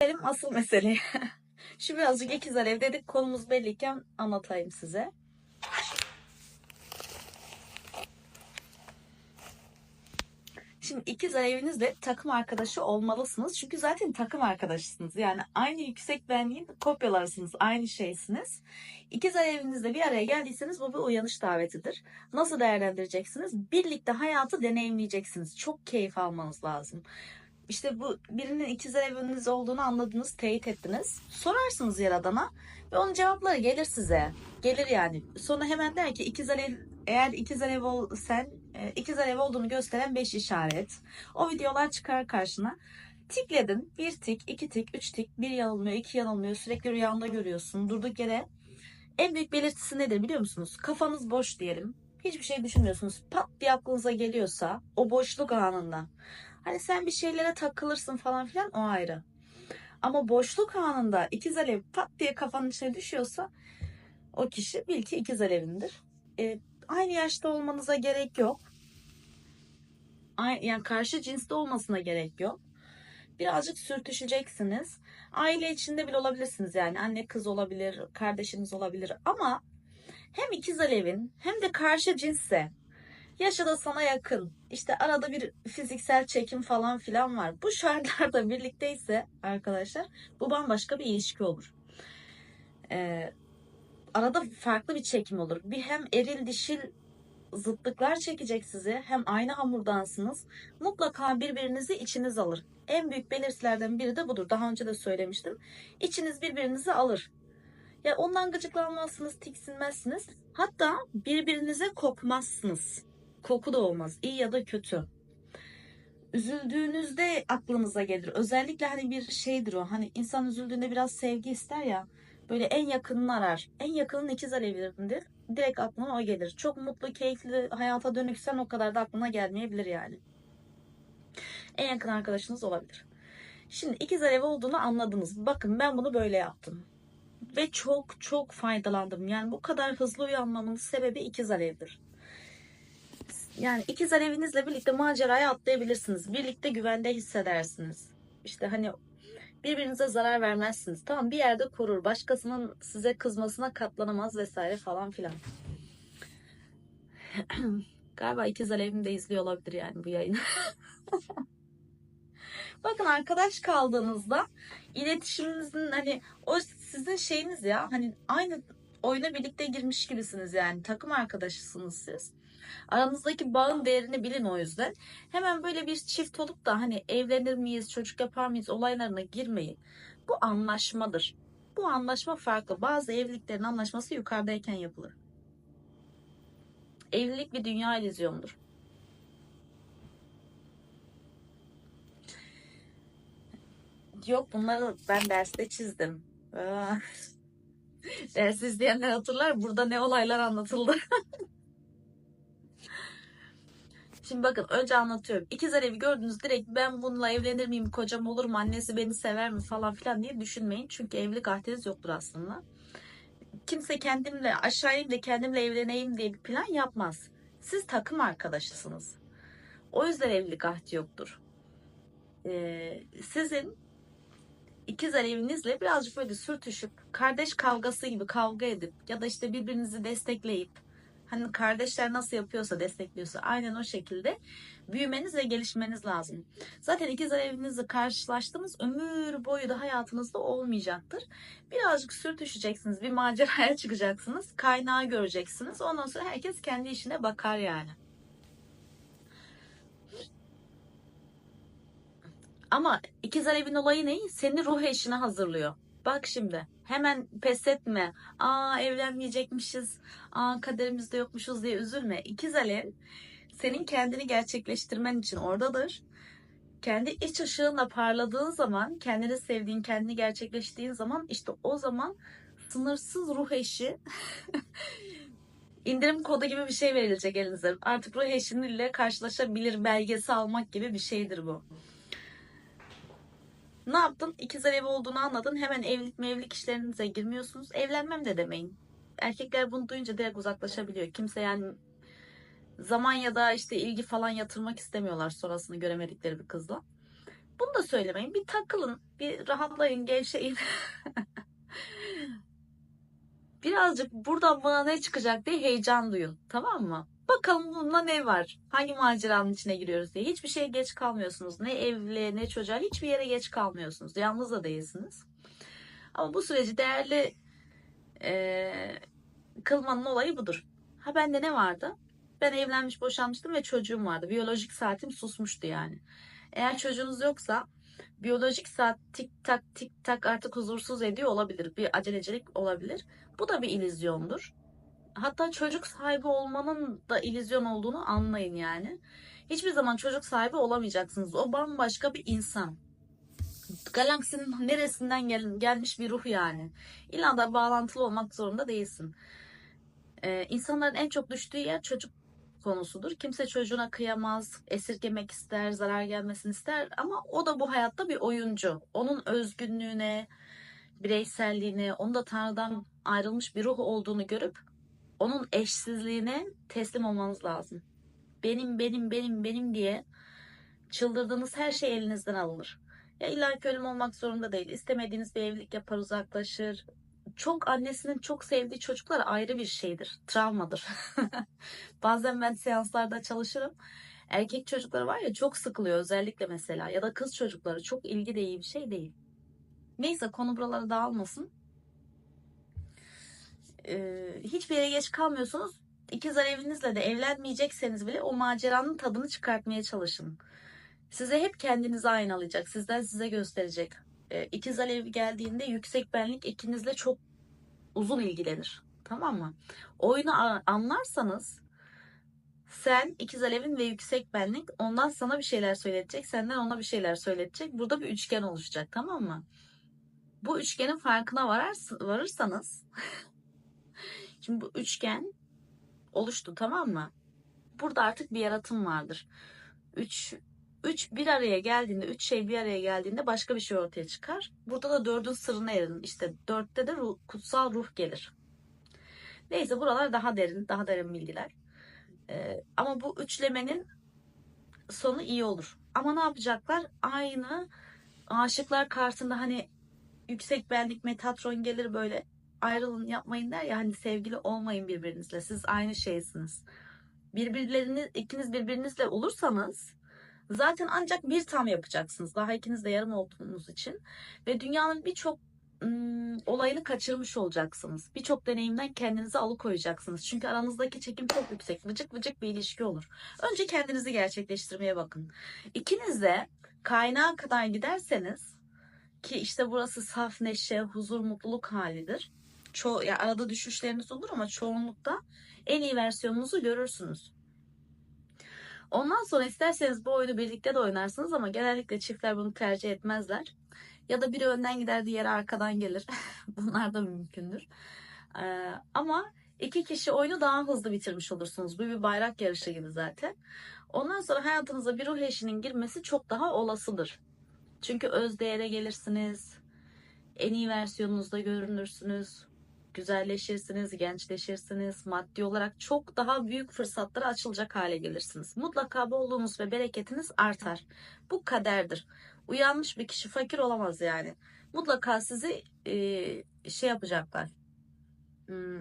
Gelelim asıl meseleye. Şu birazcık ikiz alev dedik konumuz belliyken anlatayım size. Şimdi ikiz alevinizle takım arkadaşı olmalısınız. Çünkü zaten takım arkadaşısınız. Yani aynı yüksek benliğin kopyalarsınız. Aynı şeysiniz. İkiz alevinizle bir araya geldiyseniz bu bir uyanış davetidir. Nasıl değerlendireceksiniz? Birlikte hayatı deneyimleyeceksiniz. Çok keyif almanız lazım. İşte bu birinin ikizler eviniz olduğunu anladınız, teyit ettiniz. Sorarsınız Yaradan'a ve onun cevapları gelir size. Gelir yani. Sonra hemen der ki ikizler ev, eğer ikizler ev ol, sen e, ikizler ev olduğunu gösteren 5 işaret. O videolar çıkar karşına. Tikledin. Bir tik, iki tik, üç tik. Bir yanılmıyor, iki yanılmıyor. Sürekli rüyanda görüyorsun. Durduk yere. En büyük belirtisi nedir biliyor musunuz? Kafanız boş diyelim. Hiçbir şey düşünmüyorsunuz. Pat diye aklınıza geliyorsa o boşluk anında. Hani sen bir şeylere takılırsın falan filan o ayrı. Ama boşluk anında ikiz alev pat diye kafanın içine düşüyorsa o kişi bil ki ikiz alevindir. E, aynı yaşta olmanıza gerek yok. Yani karşı cinste olmasına gerek yok. Birazcık sürtüşeceksiniz. Aile içinde bile olabilirsiniz yani. Anne kız olabilir, kardeşiniz olabilir ama hem ikiz alevin hem de karşı cinsse yaşı da sana yakın. İşte arada bir fiziksel çekim falan filan var. Bu şartlarda birlikteyse arkadaşlar bu bambaşka bir ilişki olur. Ee, arada farklı bir çekim olur. Bir hem eril dişil zıtlıklar çekecek sizi hem aynı hamurdansınız. Mutlaka birbirinizi içiniz alır. En büyük belirtilerden biri de budur. Daha önce de söylemiştim. İçiniz birbirinizi alır. Ya ondan gıcıklanmazsınız, tiksinmezsiniz. Hatta birbirinize kokmazsınız. Koku da olmaz. iyi ya da kötü. Üzüldüğünüzde aklınıza gelir. Özellikle hani bir şeydir o. Hani insan üzüldüğünde biraz sevgi ister ya. Böyle en yakınını arar. En yakının ikiz alevlerindir. Direkt aklına o gelir. Çok mutlu, keyifli hayata dönüksen o kadar da aklına gelmeyebilir yani. En yakın arkadaşınız olabilir. Şimdi ikiz alev olduğunu anladınız. Bakın ben bunu böyle yaptım. Ve çok çok faydalandım. Yani bu kadar hızlı uyanmamın sebebi ikiz alevdir. Yani ikiz alevinizle birlikte maceraya atlayabilirsiniz. Birlikte güvende hissedersiniz. İşte hani birbirinize zarar vermezsiniz. Tamam bir yerde korur. Başkasının size kızmasına katlanamaz vesaire falan filan. Galiba ikiz alevim de izliyor olabilir yani bu yayını. Bakın arkadaş kaldığınızda iletişiminizin hani o sizin şeyiniz ya hani aynı oyuna birlikte girmiş gibisiniz yani takım arkadaşısınız siz. Aranızdaki bağın değerini bilin o yüzden. Hemen böyle bir çift olup da hani evlenir miyiz, çocuk yapar mıyız olaylarına girmeyin. Bu anlaşmadır. Bu anlaşma farklı. Bazı evliliklerin anlaşması yukarıdayken yapılır. Evlilik bir dünya illüzyonudur. Yok bunları ben derste çizdim. Ders izleyenler hatırlar. Burada ne olaylar anlatıldı. Şimdi bakın önce anlatıyorum. İkiz Alevi gördünüz direkt ben bununla evlenir miyim, kocam olur mu, annesi beni sever mi falan filan diye düşünmeyin. Çünkü evlilik ahdiniz yoktur aslında. Kimse kendimle aşağıyım da kendimle evleneyim diye bir plan yapmaz. Siz takım arkadaşısınız. O yüzden evlilik ahdi yoktur. Ee, sizin ikiz alevinizle birazcık böyle sürtüşüp kardeş kavgası gibi kavga edip ya da işte birbirinizi destekleyip hani kardeşler nasıl yapıyorsa destekliyorsa aynen o şekilde büyümeniz ve gelişmeniz lazım. Zaten ikiz alevinizle karşılaştığınız ömür boyu da hayatınızda olmayacaktır. Birazcık sürtüşeceksiniz, bir maceraya çıkacaksınız, kaynağı göreceksiniz. Ondan sonra herkes kendi işine bakar yani. Ama ikiz alevin olayı ne? Seni ruh eşine hazırlıyor. Bak şimdi hemen pes etme. Aa evlenmeyecekmişiz. Aa kaderimizde yokmuşuz diye üzülme. İkiz alev senin kendini gerçekleştirmen için oradadır. Kendi iç ışığınla parladığın zaman, kendini sevdiğin, kendini gerçekleştiğin zaman işte o zaman sınırsız ruh eşi indirim kodu gibi bir şey verilecek elinize. Artık ruh eşiniyle karşılaşabilir belgesi almak gibi bir şeydir bu. Ne yaptın? İkiz alevi olduğunu anladın. Hemen evlilik mevlilik işlerinize girmiyorsunuz. Evlenmem de demeyin. Erkekler bunu duyunca direkt uzaklaşabiliyor. Kimse yani zaman ya da işte ilgi falan yatırmak istemiyorlar sonrasını göremedikleri bir kızla. Bunu da söylemeyin. Bir takılın, bir rahatlayın, gevşeyin. Birazcık buradan bana ne çıkacak diye heyecan duyun. Tamam mı? Bakalım bunda ne var? Hangi maceranın içine giriyoruz diye. Hiçbir şeye geç kalmıyorsunuz. Ne evli ne çocuğa hiçbir yere geç kalmıyorsunuz. Yalnız da değilsiniz. Ama bu süreci değerli eee kılmanın olayı budur. Ha bende ne vardı? Ben evlenmiş boşanmıştım ve çocuğum vardı. Biyolojik saatim susmuştu yani. Eğer çocuğunuz yoksa biyolojik saat tik tak tik tak artık huzursuz ediyor olabilir. Bir acelecilik olabilir. Bu da bir illüzyondur. Hatta çocuk sahibi olmanın da illüzyon olduğunu anlayın yani. Hiçbir zaman çocuk sahibi olamayacaksınız. O bambaşka bir insan. Galaksinin neresinden gel- gelmiş bir ruh yani. İlla da bağlantılı olmak zorunda değilsin. Ee, insanların en çok düştüğü yer çocuk konusudur. Kimse çocuğuna kıyamaz, esirgemek ister, zarar gelmesini ister ama o da bu hayatta bir oyuncu. Onun özgünlüğüne, bireyselliğine, onun da Tanrı'dan ayrılmış bir ruh olduğunu görüp onun eşsizliğine teslim olmanız lazım. Benim, benim, benim, benim diye çıldırdığınız her şey elinizden alınır. Ya illa ki ölüm olmak zorunda değil. İstemediğiniz bir evlilik yapar, uzaklaşır. Çok annesinin çok sevdiği çocuklar ayrı bir şeydir. Travmadır. Bazen ben seanslarda çalışırım. Erkek çocukları var ya çok sıkılıyor özellikle mesela. Ya da kız çocukları çok ilgi de iyi bir şey değil. Neyse konu buralara dağılmasın. Ee, hiçbir yere geç kalmıyorsunuz. İkizler evinizle de evlenmeyecekseniz bile o maceranın tadını çıkartmaya çalışın. Size hep kendinizi aynalayacak. Sizden size gösterecek. Ee, ikizler evi geldiğinde yüksek benlik ikinizle çok uzun ilgilenir. Tamam mı? Oyunu anlarsanız sen ikiz alevin ve yüksek benlik ondan sana bir şeyler söyletecek. Senden ona bir şeyler söyletecek. Burada bir üçgen oluşacak. Tamam mı? Bu üçgenin farkına varars- varırsanız şimdi bu üçgen oluştu tamam mı? Burada artık bir yaratım vardır. Üç, üç bir araya geldiğinde, üç şey bir araya geldiğinde başka bir şey ortaya çıkar. Burada da dördün sırrına erin. İşte dörtte de ruh, kutsal ruh gelir. Neyse buralar daha derin, daha derin bilgiler. Ee, ama bu üçlemenin sonu iyi olur. Ama ne yapacaklar? Aynı aşıklar karşısında hani yüksek benlik Metatron gelir böyle ayrılın yapmayın der ya hani sevgili olmayın birbirinizle. Siz aynı şeysiniz. Birbirlerini ikiniz birbirinizle olursanız zaten ancak bir tam yapacaksınız. Daha ikiniz de yarım olduğunuz için ve dünyanın birçok olayını kaçırmış olacaksınız. Birçok deneyimden kendinizi alıkoyacaksınız. Çünkü aranızdaki çekim çok yüksek. Vıcık vıcık bir ilişki olur. Önce kendinizi gerçekleştirmeye bakın. İkiniz de kaynağa kadar giderseniz ki işte burası saf neşe, huzur, mutluluk halidir. Ço ya arada düşüşleriniz olur ama çoğunlukta en iyi versiyonunuzu görürsünüz. Ondan sonra isterseniz bu oyunu birlikte de oynarsınız ama genellikle çiftler bunu tercih etmezler. Ya da biri önden gider diğeri arkadan gelir. Bunlar da mümkündür. Ee, ama iki kişi oyunu daha hızlı bitirmiş olursunuz. Bu bir bayrak yarışı gibi zaten. Ondan sonra hayatınıza bir ruh eşinin girmesi çok daha olasıdır. Çünkü öz değere gelirsiniz. En iyi versiyonunuzda görünürsünüz. Güzelleşirsiniz, gençleşirsiniz. Maddi olarak çok daha büyük fırsatlara açılacak hale gelirsiniz. Mutlaka bolluğunuz ve bereketiniz artar. Bu kaderdir. Uyanmış bir kişi fakir olamaz yani. Mutlaka sizi e, şey yapacaklar. Hmm,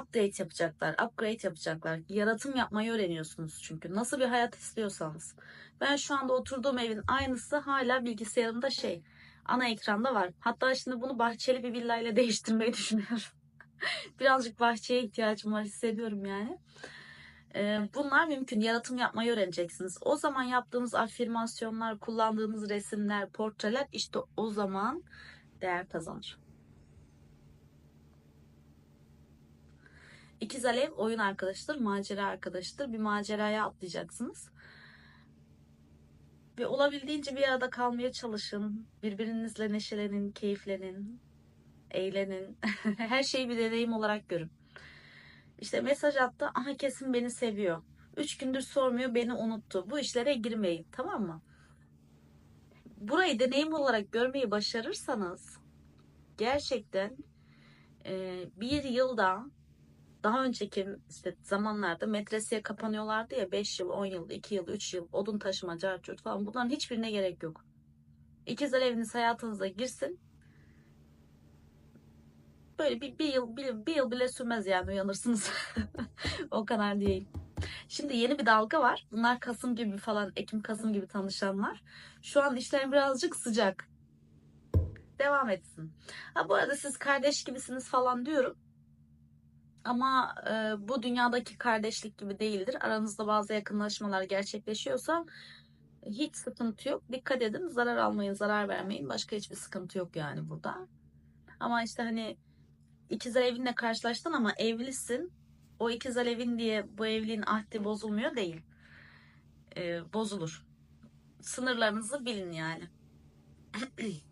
update yapacaklar, upgrade yapacaklar. Yaratım yapmayı öğreniyorsunuz çünkü. Nasıl bir hayat istiyorsanız. Ben şu anda oturduğum evin aynısı hala bilgisayarımda şey ana ekranda var. Hatta şimdi bunu bahçeli bir villayla değiştirmeyi düşünüyorum. Birazcık bahçeye ihtiyacım var hissediyorum yani. Ee, bunlar mümkün. Yaratım yapmayı öğreneceksiniz. O zaman yaptığınız afirmasyonlar, kullandığınız resimler, portreler işte o zaman değer kazanır. İkiz Alev oyun arkadaşıdır, macera arkadaşıdır. Bir maceraya atlayacaksınız. Ve olabildiğince bir arada kalmaya çalışın. Birbirinizle neşelenin, keyiflenin, eğlenin. Her şeyi bir deneyim olarak görün. İşte mesaj attı. Aha kesin beni seviyor. Üç gündür sormuyor beni unuttu. Bu işlere girmeyin tamam mı? Burayı deneyim olarak görmeyi başarırsanız gerçekten bir yılda daha önceki işte zamanlarda medreseye kapanıyorlardı ya 5 yıl, 10 yıl, 2 yıl, 3 yıl odun taşıma, carcut falan bunların hiçbirine gerek yok. İkizler eviniz hayatınıza girsin. Böyle bir, bir yıl bir, bir yıl bile sürmez yani uyanırsınız. o kadar değil. Şimdi yeni bir dalga var. Bunlar Kasım gibi falan, Ekim Kasım gibi tanışanlar. Şu an işler birazcık sıcak. Devam etsin. Ha bu arada siz kardeş gibisiniz falan diyorum. Ama e, bu dünyadaki kardeşlik gibi değildir. Aranızda bazı yakınlaşmalar gerçekleşiyorsa hiç sıkıntı yok. Dikkat edin, zarar almayın, zarar vermeyin. Başka hiçbir sıkıntı yok yani burada. Ama işte hani ikizler evinle karşılaştın ama evlisin. O ikizler evin diye bu evliliğin ahdi bozulmuyor değil. E, bozulur. Sınırlarınızı bilin yani.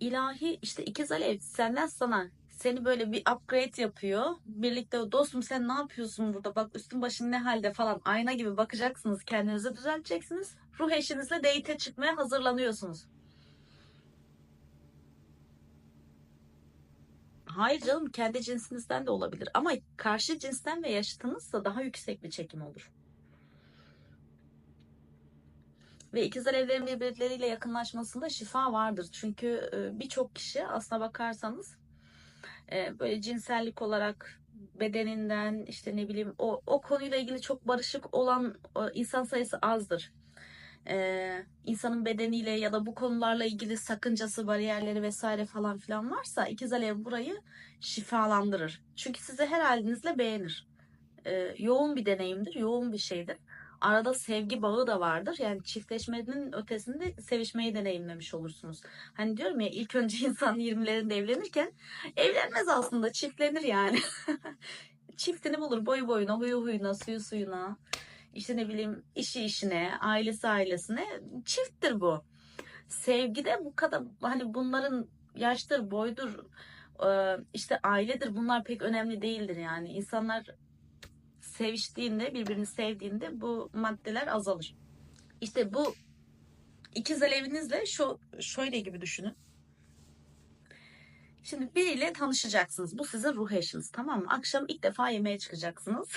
İlahi işte ikiz alev senden sana seni böyle bir upgrade yapıyor. Birlikte dostum sen ne yapıyorsun burada bak üstün başın ne halde falan ayna gibi bakacaksınız kendinizi düzelteceksiniz. Ruh eşinizle date'e çıkmaya hazırlanıyorsunuz. Hayır canım kendi cinsinizden de olabilir ama karşı cinsten ve yaşıtınızsa daha yüksek bir çekim olur. Ve ikizler evlerin birbirleriyle yakınlaşmasında şifa vardır. Çünkü birçok kişi aslına bakarsanız e, böyle cinsellik olarak bedeninden işte ne bileyim o, o konuyla ilgili çok barışık olan o insan sayısı azdır. Ee, insanın bedeniyle ya da bu konularla ilgili sakıncası, bariyerleri vesaire falan filan varsa ikiz alev burayı şifalandırır. Çünkü sizi her halinizle beğenir. Ee, yoğun bir deneyimdir, yoğun bir şeydir. Arada sevgi bağı da vardır. Yani çiftleşmenin ötesinde sevişmeyi deneyimlemiş olursunuz. Hani diyorum ya ilk önce insan 20'lerinde evlenirken evlenmez aslında çiftlenir yani. Çiftini bulur boyu boyuna, huyu huyuna, suyu suyuna. İşte ne bileyim işi işine, ailesi ailesine çifttir bu. Sevgi de bu kadar hani bunların yaştır, boydur, işte ailedir bunlar pek önemli değildir yani. İnsanlar seviştiğinde, birbirini sevdiğinde bu maddeler azalır. İşte bu ikiz alevinizle şu şöyle gibi düşünün. Şimdi biriyle tanışacaksınız. Bu sizin ruh eşiniz tamam mı? Akşam ilk defa yemeğe çıkacaksınız.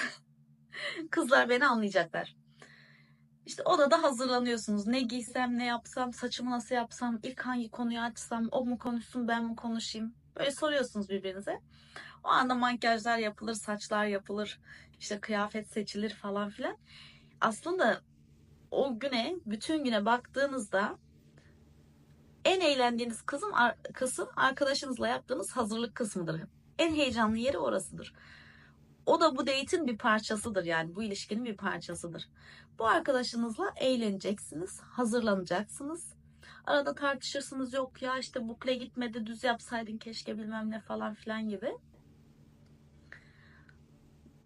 Kızlar beni anlayacaklar. İşte odada hazırlanıyorsunuz. Ne giysem, ne yapsam, saçımı nasıl yapsam, ilk hangi konuyu açsam, o mu konuşsun, ben mi konuşayım? Böyle soruyorsunuz birbirinize. O anda makyajlar yapılır, saçlar yapılır, işte kıyafet seçilir falan filan. Aslında o güne, bütün güne baktığınızda en eğlendiğiniz kısım, kısım arkadaşınızla yaptığınız hazırlık kısmıdır. En heyecanlı yeri orasıdır. O da bu date'in bir parçasıdır yani bu ilişkinin bir parçasıdır. Bu arkadaşınızla eğleneceksiniz, hazırlanacaksınız. Arada tartışırsınız yok ya işte bukle gitmedi düz yapsaydın keşke bilmem ne falan filan gibi.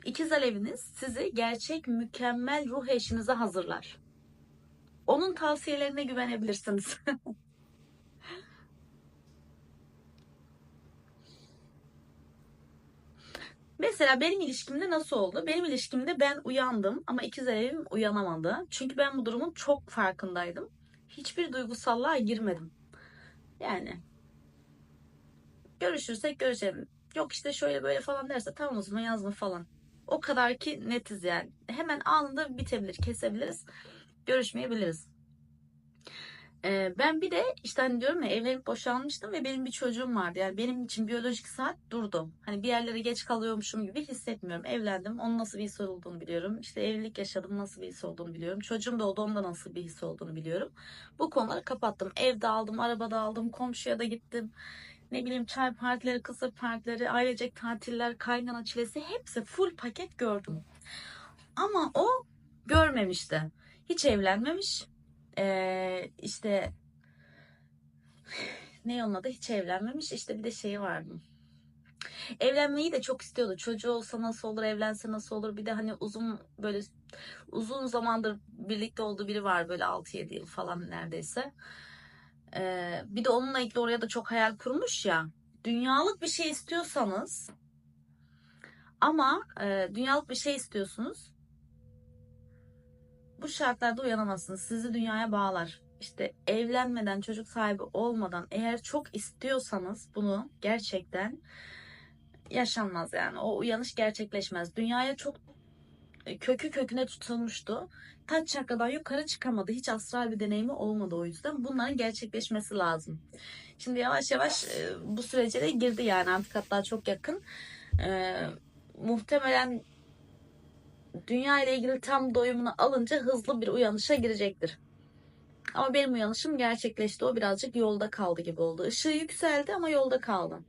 İkiz aleviniz sizi gerçek mükemmel ruh eşinize hazırlar. Onun tavsiyelerine güvenebilirsiniz. Mesela benim ilişkimde nasıl oldu? Benim ilişkimde ben uyandım ama ikiz alevim uyanamadı. Çünkü ben bu durumun çok farkındaydım. Hiçbir duygusallığa girmedim. Yani görüşürsek görüşelim. Yok işte şöyle böyle falan derse tamam o zaman yazma falan. O kadar ki netiz yani. Hemen anında bitebilir, kesebiliriz. Görüşmeyebiliriz. Ee, ben bir de işte hani diyorum ya evlenip boşanmıştım ve benim bir çocuğum vardı. Yani benim için biyolojik saat durdu. Hani bir yerlere geç kalıyormuşum gibi hissetmiyorum. Evlendim. Onun nasıl bir his olduğunu biliyorum. İşte evlilik yaşadım. Nasıl bir his olduğunu biliyorum. Çocuğum da oldu. Onda nasıl bir his olduğunu biliyorum. Bu konuları kapattım. Evde aldım, arabada aldım, komşuya da gittim. Ne bileyim çay partileri, kısır partileri, ailecek tatiller, kaynana çilesi hepsi full paket gördüm. Ama o görmemişti. Hiç evlenmemiş ee, işte ne onun adı hiç evlenmemiş. İşte bir de şeyi vardı. Evlenmeyi de çok istiyordu. Çocuğu olsa nasıl olur, evlense nasıl olur. Bir de hani uzun böyle uzun zamandır birlikte olduğu biri var böyle 6-7 yıl falan neredeyse. Ee, bir de onunla ilgili oraya da çok hayal kurmuş ya. Dünyalık bir şey istiyorsanız ama e, dünyalık bir şey istiyorsunuz bu şartlarda uyanamazsınız. Sizi dünyaya bağlar. İşte evlenmeden, çocuk sahibi olmadan eğer çok istiyorsanız bunu gerçekten yaşanmaz yani. O uyanış gerçekleşmez. Dünyaya çok kökü köküne tutulmuştu. Taç çakradan yukarı çıkamadı. Hiç astral bir deneyimi olmadı o yüzden. Bunların gerçekleşmesi lazım. Şimdi yavaş yavaş e, bu sürece de girdi yani artık hatta çok yakın. E, muhtemelen dünya ile ilgili tam doyumunu alınca hızlı bir uyanışa girecektir. Ama benim uyanışım gerçekleşti. O birazcık yolda kaldı gibi oldu. Işığı yükseldi ama yolda kaldı.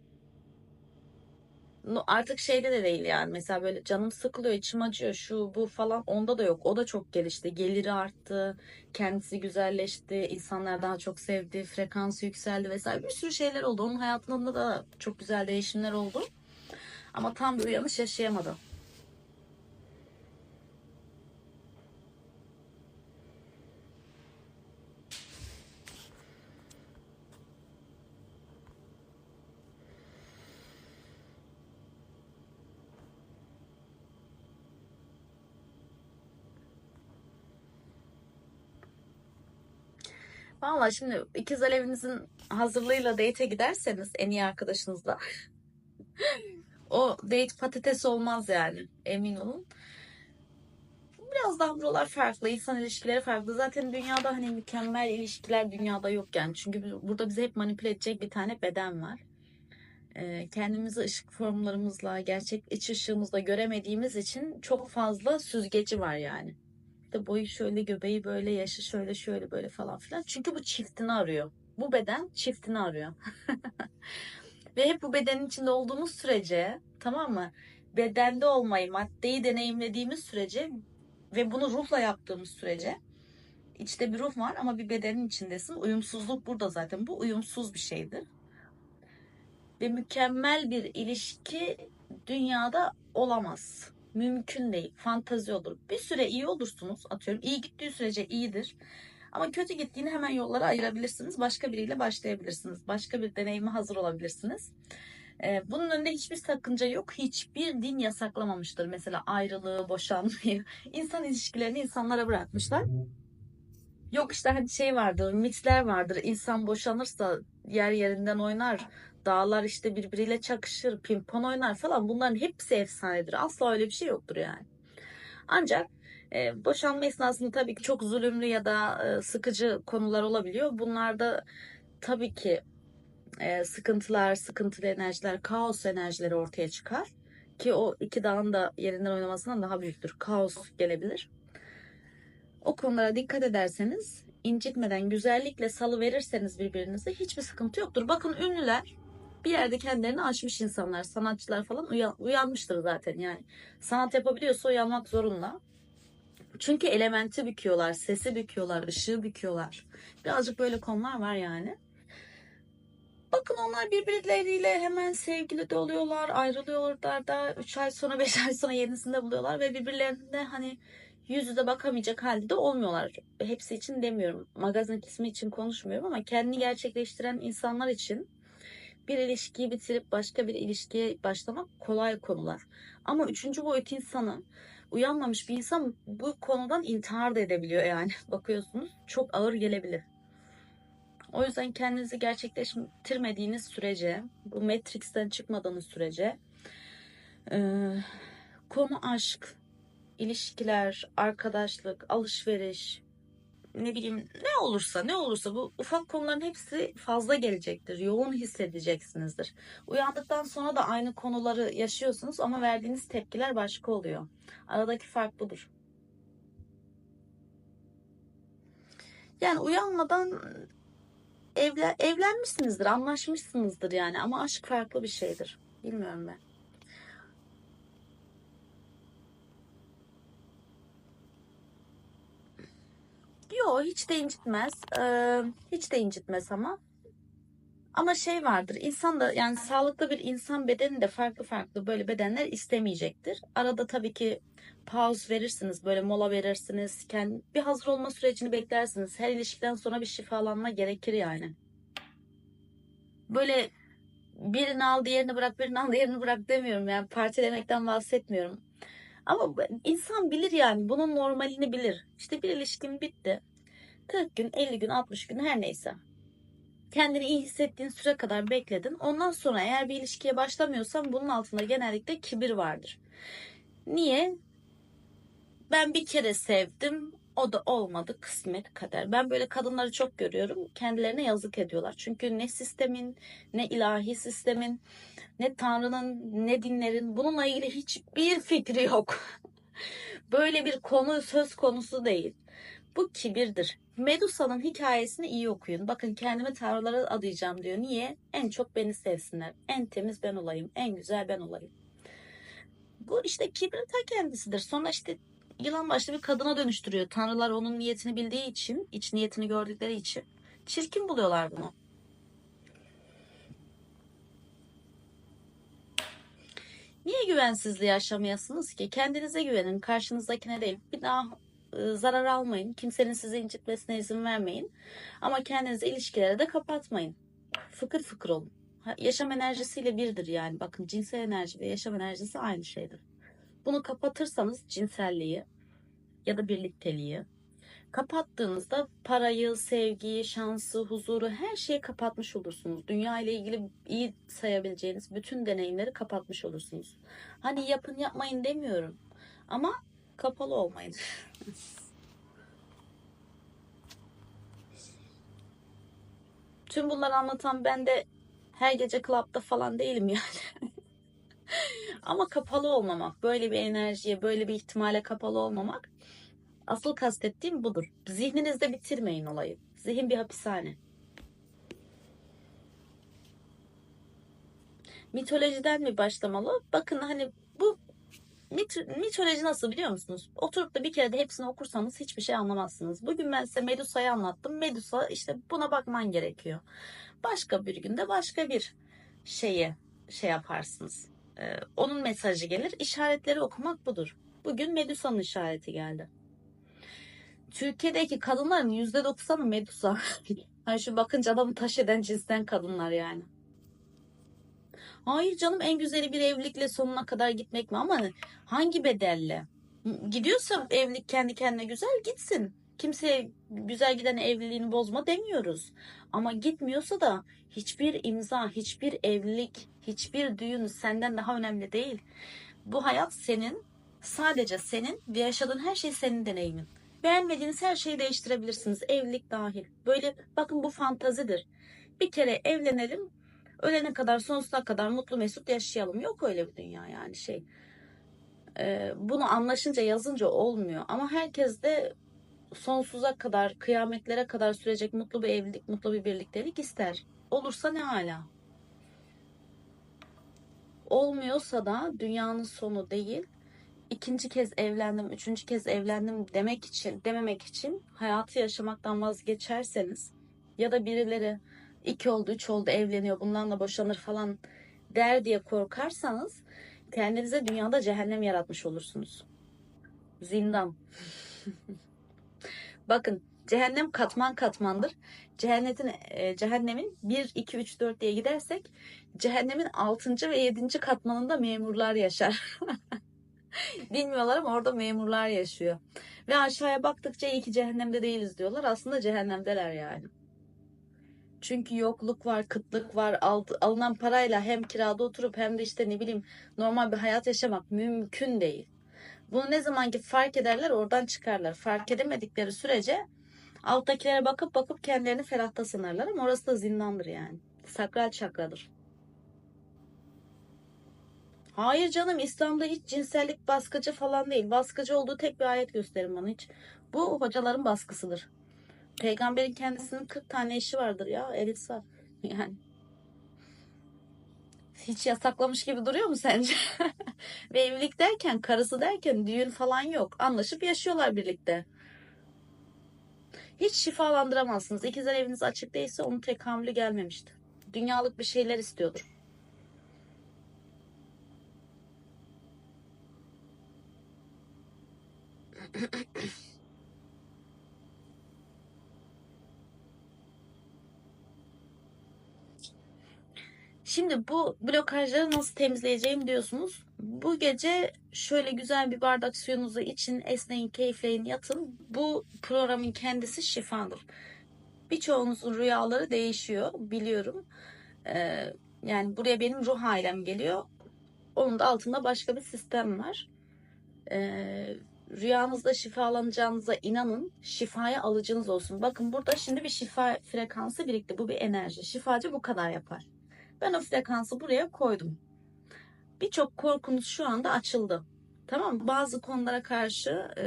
Artık şeyde de değil yani. Mesela böyle canım sıkılıyor, içim acıyor, şu bu falan. Onda da yok. O da çok gelişti. Geliri arttı, kendisi güzelleşti, insanlar daha çok sevdi, frekansı yükseldi vesaire. Bir sürü şeyler oldu. Onun hayatında da çok güzel değişimler oldu. Ama tam bir uyanış yaşayamadı. Valla şimdi ikiz alevinizin hazırlığıyla date'e giderseniz en iyi arkadaşınızla o date patates olmaz yani emin olun. Biraz daha buralar farklı, insan ilişkileri farklı. Zaten dünyada hani mükemmel ilişkiler dünyada yok yani. Çünkü burada bizi hep manipüle edecek bir tane beden var. Ee, kendimizi ışık formlarımızla, gerçek iç ışığımızla göremediğimiz için çok fazla süzgeci var yani. İşte boyu şöyle, göbeği böyle, yaşı şöyle, şöyle böyle falan filan. Çünkü bu çiftini arıyor. Bu beden çiftini arıyor. Ve hep bu bedenin içinde olduğumuz sürece, tamam mı? Bedende olmayı, maddeyi deneyimlediğimiz sürece ve bunu ruhla yaptığımız sürece içte bir ruh var ama bir bedenin içindesin. Uyumsuzluk burada zaten. Bu uyumsuz bir şeydir. Ve mükemmel bir ilişki dünyada olamaz. Mümkün değil. Fantazi olur. Bir süre iyi olursunuz. Atıyorum iyi gittiği sürece iyidir. Ama kötü gittiğini hemen yollara ayırabilirsiniz. Başka biriyle başlayabilirsiniz. Başka bir deneyime hazır olabilirsiniz. Ee, bunun önünde hiçbir sakınca yok. Hiçbir din yasaklamamıştır. Mesela ayrılığı, boşanmayı. İnsan ilişkilerini insanlara bırakmışlar. Yok işte hani şey vardır, mitler vardır. İnsan boşanırsa yer yerinden oynar. Dağlar işte birbiriyle çakışır, pimpon oynar falan. Bunların hepsi efsanedir. Asla öyle bir şey yoktur yani. Ancak e, boşanma esnasında tabii ki çok zulümlü ya da e, sıkıcı konular olabiliyor. Bunlarda tabii ki e, sıkıntılar, sıkıntılı enerjiler, kaos enerjileri ortaya çıkar. Ki o iki dağın da yerinden oynamasından daha büyüktür. Kaos gelebilir. O konulara dikkat ederseniz, incitmeden güzellikle salı verirseniz birbirinize hiçbir sıkıntı yoktur. Bakın ünlüler bir yerde kendilerini aşmış insanlar, sanatçılar falan uyan- uyanmıştır zaten yani. Sanat yapabiliyorsa uyanmak zorunda. Çünkü elementi büküyorlar, sesi büküyorlar, ışığı büküyorlar. Birazcık böyle konular var yani. Bakın onlar birbirleriyle hemen sevgili de oluyorlar, ayrılıyorlar da 3 ay sonra 5 ay sonra yenisinde buluyorlar ve birbirlerine hani yüz yüze bakamayacak halde de olmuyorlar. Hepsi için demiyorum. Magazin kısmı için konuşmuyorum ama kendini gerçekleştiren insanlar için bir ilişkiyi bitirip başka bir ilişkiye başlamak kolay konular. Ama üçüncü boyut insanı uyanmamış bir insan bu konudan intihar da edebiliyor yani. Bakıyorsunuz çok ağır gelebilir. O yüzden kendinizi gerçekleştirmediğiniz sürece, bu Matrix'ten çıkmadığınız sürece e, konu aşk, ilişkiler, arkadaşlık, alışveriş, ne bileyim ne olursa ne olursa bu ufak konuların hepsi fazla gelecektir. Yoğun hissedeceksinizdir. Uyandıktan sonra da aynı konuları yaşıyorsunuz ama verdiğiniz tepkiler başka oluyor. Aradaki fark budur. Yani uyanmadan evle, evlenmişsinizdir, anlaşmışsınızdır yani ama aşk farklı bir şeydir. Bilmiyorum ben. Yo hiç de incitmez. Ee, hiç de incitmez ama. Ama şey vardır. İnsan da yani sağlıklı bir insan bedeni de farklı farklı böyle bedenler istemeyecektir. Arada tabii ki pause verirsiniz. Böyle mola verirsiniz. Kendi, bir hazır olma sürecini beklersiniz. Her ilişkiden sonra bir şifalanma gerekir yani. Böyle birini al diğerini bırak birini al diğerini bırak demiyorum. Yani partilemekten bahsetmiyorum. Ama insan bilir yani. Bunun normalini bilir. İşte bir ilişkin bitti. 40 gün, 50 gün, 60 gün her neyse. Kendini iyi hissettiğin süre kadar bekledin. Ondan sonra eğer bir ilişkiye başlamıyorsan bunun altında genellikle kibir vardır. Niye? Ben bir kere sevdim. O da olmadı kısmet kader. Ben böyle kadınları çok görüyorum. Kendilerine yazık ediyorlar. Çünkü ne sistemin, ne ilahi sistemin, ne Tanrı'nın, ne dinlerin bununla ilgili hiçbir fikri yok. Böyle bir konu söz konusu değil. Bu kibirdir. Medusa'nın hikayesini iyi okuyun. Bakın kendimi tanrılara adayacağım diyor. Niye? En çok beni sevsinler. En temiz ben olayım. En güzel ben olayım. Bu işte kibrin ta kendisidir. Sonra işte yılan başlı bir kadına dönüştürüyor. Tanrılar onun niyetini bildiği için, iç niyetini gördükleri için çirkin buluyorlar bunu. Niye güvensizliği yaşamayasınız ki? Kendinize güvenin, karşınızdakine değil. Bir daha e, zarar almayın. Kimsenin sizi incitmesine izin vermeyin. Ama kendinizi ilişkilere de kapatmayın. Fıkır fıkır olun. Yaşam enerjisiyle birdir yani. Bakın cinsel enerji ve yaşam enerjisi aynı şeydir. Bunu kapatırsanız cinselliği ya da birlikteliği kapattığınızda parayı, sevgiyi, şansı, huzuru her şeyi kapatmış olursunuz. Dünya ile ilgili iyi sayabileceğiniz bütün deneyimleri kapatmış olursunuz. Hani yapın yapmayın demiyorum. Ama kapalı olmayın. Tüm bunları anlatan ben de her gece klapta falan değilim yani. Ama kapalı olmamak, böyle bir enerjiye, böyle bir ihtimale kapalı olmamak asıl kastettiğim budur. Zihninizde bitirmeyin olayı. Zihin bir hapishane. Mitolojiden mi başlamalı? Bakın hani bu mit- mitoloji nasıl biliyor musunuz? Oturup da bir kere de hepsini okursanız hiçbir şey anlamazsınız. Bugün ben size Medusa'yı anlattım. Medusa işte buna bakman gerekiyor. Başka bir günde başka bir şeye şey yaparsınız. Ee, onun mesajı gelir. İşaretleri okumak budur. Bugün Medusa'nın işareti geldi. Türkiye'deki kadınların %90'ı Medusa. hani şu bakınca adamı taş eden cinsten kadınlar yani. Hayır canım en güzeli bir evlilikle sonuna kadar gitmek mi ama hangi bedelle? Gidiyorsa evlilik kendi kendine güzel gitsin. Kimseye güzel giden evliliğini bozma demiyoruz. Ama gitmiyorsa da hiçbir imza, hiçbir evlilik, hiçbir düğün senden daha önemli değil. Bu hayat senin, sadece senin ve yaşadığın her şey senin deneyimin. Beğenmediğiniz her şeyi değiştirebilirsiniz. Evlilik dahil. Böyle bakın bu fantazidir. Bir kere evlenelim. Ölene kadar sonsuza kadar mutlu mesut yaşayalım. Yok öyle bir dünya yani şey. Ee, bunu anlaşınca yazınca olmuyor. Ama herkes de sonsuza kadar, kıyametlere kadar sürecek mutlu bir evlilik, mutlu bir birliktelik ister. Olursa ne hala. Olmuyorsa da dünyanın sonu değil ikinci kez evlendim, üçüncü kez evlendim demek için, dememek için hayatı yaşamaktan vazgeçerseniz ya da birileri iki oldu, üç oldu evleniyor, bundan da boşanır falan der diye korkarsanız kendinize dünyada cehennem yaratmış olursunuz. Zindan. Bakın cehennem katman katmandır. Cehennetin, e, cehennemin 1, 2, 3, 4 diye gidersek cehennemin 6. ve 7. katmanında memurlar yaşar. Bilmiyorlar ama orada memurlar yaşıyor. Ve aşağıya baktıkça iyi ki cehennemde değiliz diyorlar. Aslında cehennemdeler yani. Çünkü yokluk var, kıtlık var. Alınan parayla hem kirada oturup hem de işte ne bileyim normal bir hayat yaşamak mümkün değil. Bunu ne zaman ki fark ederler oradan çıkarlar. Fark edemedikleri sürece alttakilere bakıp bakıp kendilerini ferahta sanarlar ama orası da zindandır yani. Sakral çakradır. Hayır canım İslam'da hiç cinsellik baskıcı falan değil. Baskıcı olduğu tek bir ayet gösterin bana hiç. Bu hocaların baskısıdır. Peygamberin kendisinin 40 tane eşi vardır ya Elisa. Yani hiç yasaklamış gibi duruyor mu sence? Ve evlilik derken, karısı derken düğün falan yok. Anlaşıp yaşıyorlar birlikte. Hiç şifalandıramazsınız. İkizler eviniz açık değilse onun tekamülü gelmemişti. Dünyalık bir şeyler istiyordur. Şimdi bu blokajları nasıl temizleyeceğim diyorsunuz. Bu gece şöyle güzel bir bardak suyunuzu için esneyin, keyifleyin, yatın. Bu programın kendisi şifadır. Birçoğunuzun rüyaları değişiyor biliyorum. Ee, yani buraya benim ruh ailem geliyor. Onun da altında başka bir sistem var. Ee, rüyanızda şifalanacağınıza inanın. Şifaya alıcınız olsun. Bakın burada şimdi bir şifa frekansı birikti. Bu bir enerji. Şifacı bu kadar yapar. Ben o frekansı buraya koydum. Birçok korkunuz şu anda açıldı. Tamam mı? Bazı konulara karşı e,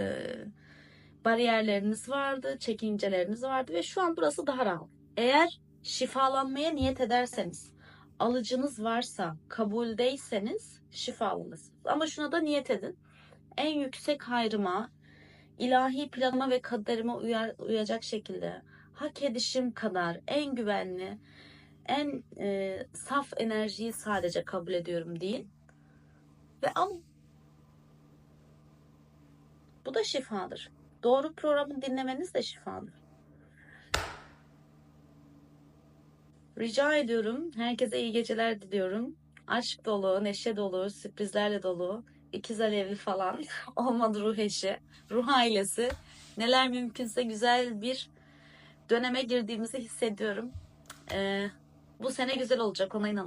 bariyerleriniz vardı, çekinceleriniz vardı ve şu an burası daha rahat. Eğer şifalanmaya niyet ederseniz, alıcınız varsa, kabuldeyseniz şifalanırsınız. Ama şuna da niyet edin. En yüksek hayrıma, ilahi planıma ve kaderime uyar, uyacak şekilde hak edişim kadar en güvenli, en e, saf enerjiyi sadece kabul ediyorum deyin. Ve alın. Bu da şifadır. Doğru programı dinlemeniz de şifadır. Rica ediyorum. Herkese iyi geceler diliyorum. Aşk dolu, neşe dolu, sürprizlerle dolu. ikiz alevi falan. Olmadı ruh eşi, ruh ailesi. Neler mümkünse güzel bir döneme girdiğimizi hissediyorum. Ee, bu sene güzel olacak ona inanıyorum.